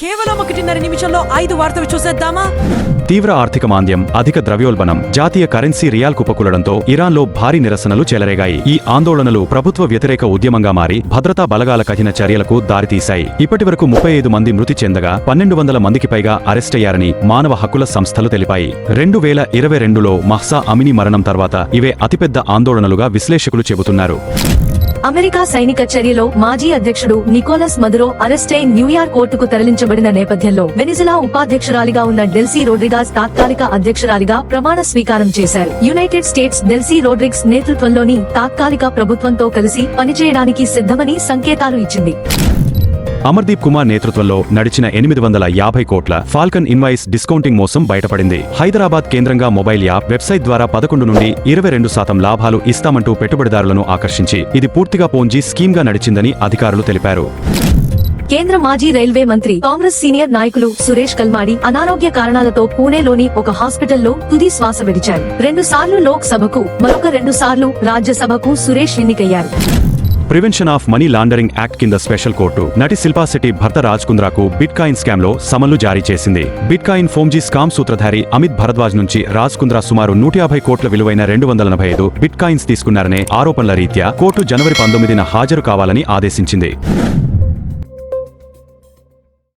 కేవలం ఒకటిన్నర నిమిషంలో ఐదు వార్తలు చూసేద్దామా? తీవ్ర ఆర్థిక మాంద్యం అధిక ద్రవ్యోల్బణం జాతీయ కరెన్సీ రియాల్ కుప్పకూలడంతో ఇరాన్లో భారీ నిరసనలు చెలరేగాయి. ఈ ఆందోళనలు ప్రభుత్వ వ్యతిరేక ఉద్యమంగా మారి భద్రతా బలగాల కఠిన చర్యలకు దారితీశాయి. ఇప్పటివరకు ముప్పై ఐదు మంది మృతి చెందగా పన్నెండు వందల మందికి పైగా అరెస్టయ్యారని మానవ హక్కుల సంస్థలు తెలిపాయి. రెండు వేల ఇరవై రెండులో మహ్సా అమిని మరణం తర్వాత ఇవే అతిపెద్ద ఆందోళనలుగా విశ్లేషకులు చెబుతున్నారు. అమెరికా సైనిక చర్యలో మాజీ అధ్యక్షుడు నికోలస్ మదురో అరెస్టై న్యూయార్క్ కోర్టుకు తరలించబడిన నేపథ్యంలో వెనిజులా ఉపాధ్యక్షురాలిగా ఉన్న డెల్సీ రోడ్రిగాస్ తాత్కాలిక అధ్యక్షురాలిగా ప్రమాణ స్వీకారం చేశారు. యునైటెడ్ స్టేట్స్ డెల్సీ రోడ్రిగ్స్ నేతృత్వంలోని తాత్కాలిక ప్రభుత్వంతో కలిసి పనిచేయడానికి సిద్ధమని సంకేతాలు ఇచ్చింది. అమర్దీప్ కుమార్ నేతృత్వంలో నడిచిన ఎనిమిది వందల యాభై కోట్ల ఫాల్కన్ ఇన్వాయిస్ డిస్కౌంటింగ్ మోసం బయటపడింది. హైదరాబాద్ కేంద్రంగా మొబైల్ యాప్ వెబ్సైట్ ద్వారా పదకొండు నుండి ఇరవై రెండు శాతం లాభాలు ఇస్తామంటూ పెట్టుబడిదారులను ఆకర్షించి ఇది పూర్తిగా పోంజీ స్కీమ్గా నడిచిందని అధికారులు తెలిపారు. కేంద్ర మాజీ రైల్వే మంత్రి కాంగ్రెస్ సీనియర్ నాయకులు సురేష్ కల్మాడి అనారోగ్య కారణాలతో పూణేలోని ఒక హాస్పిటల్లో తుది శ్వాస విడిచారు. రెండు సార్లు లోక్ సభకు మరొక రెండు సార్లు రాజ్యసభకు సురేష్ ఎన్నికయ్యారు. Prevention of money laundering act కింద స్పెషల్ కోర్టు నటి శిల్పా శెట్టి భర్త రాజ్ కుంద్రాకు బిట్ కాయిన్ స్కామ్లో సమన్లు జారీ చేసింది. బిట్ కాయిన్ ఫోమ్జీ స్కామ్ సూత్రధారి అమిత్ భరద్వాజ్ నుంచి రాజ్ కుంద్రా సుమారు నూట యాభై కోట్ల విలువైన రెండు వందల నలభై ఐదు బిట్ కాయిన్స్ తీసుకున్నారనే ఆరోపణల రీత్యా కోర్టు జనవరి పంతొమ్మిదిన హాజరు కావాలని ఆదేశించింది.